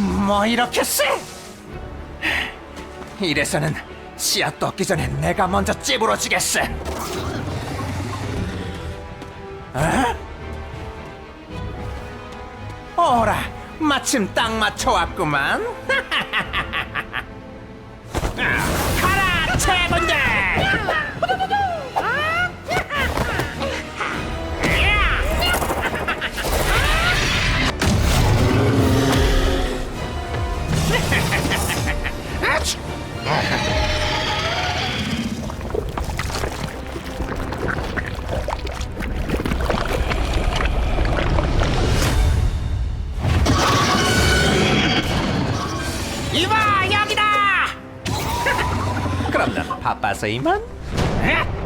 뭐 이렇게 세? 이래서는 씨앗 떴기 전에 내가 먼저 찌부러 주겠어. 어? 어라, 마침 딱 맞춰 왔구만. 가라, 최군들! 이봐 여기다! 그럼 난 바빠서 이만? 에?